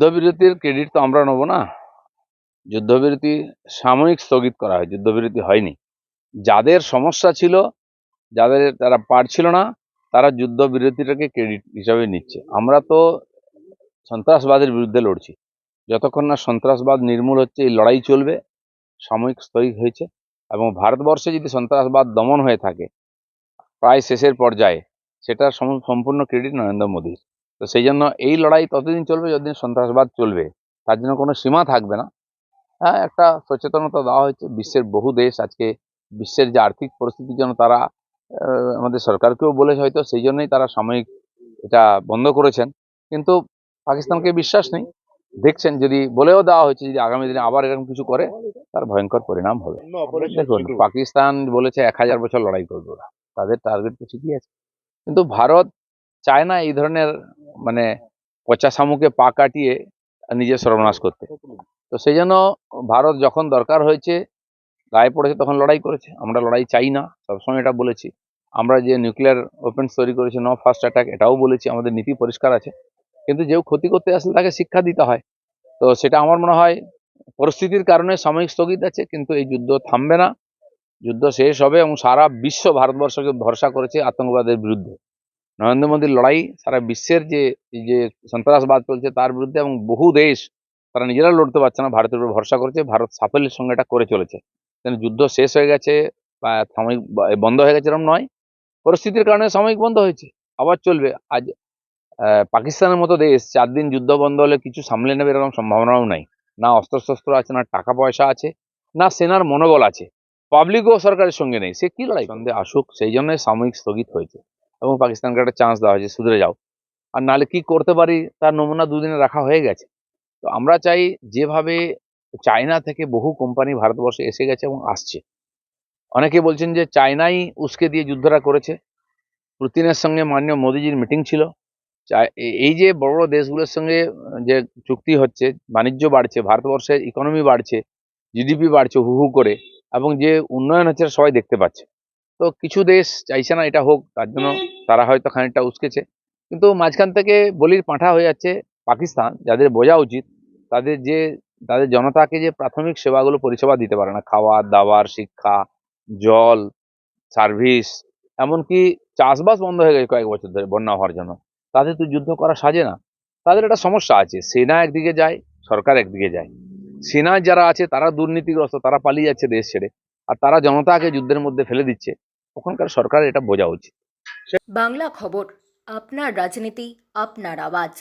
যুদ্ধবিরতির ক্রেডিট তো আমরা নেব না। যুদ্ধবিরতি সাময়িক স্থগিত করা হয়, যুদ্ধবিরতি হয়নি। যাদের সমস্যা ছিল, যাদের তারা পারছিল না, তারা যুদ্ধবিরতিটাকে ক্রেডিট হিসাবে নিচ্ছে। আমরা তো সন্ত্রাসবাদের বিরুদ্ধে লড়ছি। যতক্ষণ না সন্ত্রাসবাদ নির্মূল হচ্ছে, এই লড়াই চলবে, সাময়িক স্থগিত হয়েছে এবং ভারতবর্ষে যদি সন্ত্রাসবাদ দমন হয়ে থাকে, প্রায় শেষের পর্যায়ে সম- সম্পূর্ণ ক্রেডিট নরেন্দ্র মোদীর। তো সেই জন্য এই লড়াই ততদিন চলবে যতদিন সন্ত্রাসবাদ চলবে। তার জন্য কোনো সীমা থাকবে না। হ্যাঁ একটা সচেতনতা দেওয়া হয়েছে। বিশ্বের বহু দেশ আজকে বিশ্বের যে আর্থিক পরিস্থিতির জন্য তারা আমাদের সরকারকেও বলেছে হয়তো সেই জন্যই তারা সাময়িক এটা বন্ধ করেছেন। কিন্তু পাকিস্তানকে বিশ্বাস নেই। দেখছেন যদি বলেও দেওয়া হয়েছে যদি আগামী দিনে আবার এরকম কিছু করে তার ভয়ঙ্কর পরিণাম হবে। দেখুন পাকিস্তান বলেছে এক হাজার বছর লড়াই করবে ওরা। তাদের টার্গেট তো ঠিকই আছে। কিন্তু ভারত চায় না এই ধরনের মানে পচা শামুকে পা কাটিয়ে নিজের সর্বনাশ করতে। তো সেই জন্য ভারত যখন দরকার হয়েছে, গায়ে পড়েছে তখন লড়াই করেছে। আমরা লড়াই চাই না, সবসময় এটা বলেছি। আমরা যে নিউক্লিয়ার ওপেন্স তৈরি করেছি ন ফার্স্ট অ্যাটাক এটাও বলেছি, আমাদের নীতি পরিষ্কার আছে। কিন্তু যেও ক্ষতি করতে আসলে তাকে শিক্ষা দিতে হয়। তো সেটা আমার মনে হয় পরিস্থিতির কারণে সাময়িক স্থগিত আছে, কিন্তু এই যুদ্ধ থামবে না। যুদ্ধ শেষ হবে এবং সারা বিশ্ব ভারতবর্ষকে ভরসা করেছে আতঙ্কবাদের বিরুদ্ধে। নরেন্দ্র মোদীর লড়াই সারা বিশ্বের যে যে সন্ত্রাসবাদ চলছে তার বিরুদ্ধে এবং বহু দেশ তারা নিজেরা লড়তে পারছে না, ভারতের উপর ভরসা করছে, ভারত সাফল্যের সঙ্গে এটা করে চলেছে। যুদ্ধ শেষ হয়ে গেছে বা সাময়িক বন্ধ হয়ে গেছে এরকম নয়, পরিস্থিতির কারণে সাময়িক বন্ধ হয়েছে, আবার চলবে। আজ পাকিস্তানের মতো দেশ চার দিন যুদ্ধ বন্ধ হলে কিছু সামলে নেবে এরকম সম্ভাবনাও নাই। না অস্ত্রশস্ত্র আছে, না টাকা পয়সা আছে, না সেনার মনোবল আছে, পাবলিকও সরকারের সঙ্গে নেই, সে কি লড়াই? সন্দেহ আসুক, সেই জন্য সাময়িক স্থগিত হয়েছে। এবং পাকিস্তানকে একটা চান্স দেওয়া হয়েছে, সুধরে যাও। আর নাহলে কি করতে পারি, তার নমুনা দুদিনে রাখা হয়ে গেছে। তো আমরা চাই যেভাবে চায়না থেকে বহু কোম্পানি ভারতবর্ষে এসে গেছে এবং আসছে। অনেকে বলছেন যে চায়নাই উস্কে দিয়ে যুদ্ধটা করেছে। পুতিনের সঙ্গে মাননীয় মোদিজির মিটিং ছিল। এই যে বড় বড় দেশগুলোর সঙ্গে যে চুক্তি হচ্ছে, বাণিজ্য বাড়ছে, ভারতবর্ষের ইকোনমি বাড়ছে জিডিপি বাড়ছে হু হু করে, এবং যে উন্নয়ন হচ্ছে সবাই দেখতে পাচ্ছে। তো কিছু দেশ চাইছে না এটা হোক, তার জন্য তারা হয়তো খানিকটা উস্কেছে। কিন্তু মাঝখান থেকে বলির পাঁঠা হয়ে যাচ্ছে পাকিস্তান, যাদের বোঝা উচিত, তাদের যে, তাদের জনতাকে যে প্রাথমিক সেবাগুলো পরিষেবা দিতে পারে না খাওয়ার দাওয়ার, শিক্ষা, জল, সার্ভিস, এমনকি চাষবাস বন্ধ হয়ে গেছে কয়েক বছর ধরে বন্যা হওয়ার জন্য, তাদের তো যুদ্ধ করা সাজে না। তাদের একটা সমস্যা আছে, সেনা একদিকে যায়, সরকার একদিকে যায়। সেনায় যারা আছে তারা দুর্নীতিগ্রস্ত, তারা পালিয়ে যাচ্ছে দেশ ছেড়ে, আর তারা জনতাকে যুদ্ধের মধ্যে ফেলে দিচ্ছে। ওখানকার সরকার এটা বোঝা উচিত। বাংলা খবর আপনার রাজনীতি আপনার আওয়াজ।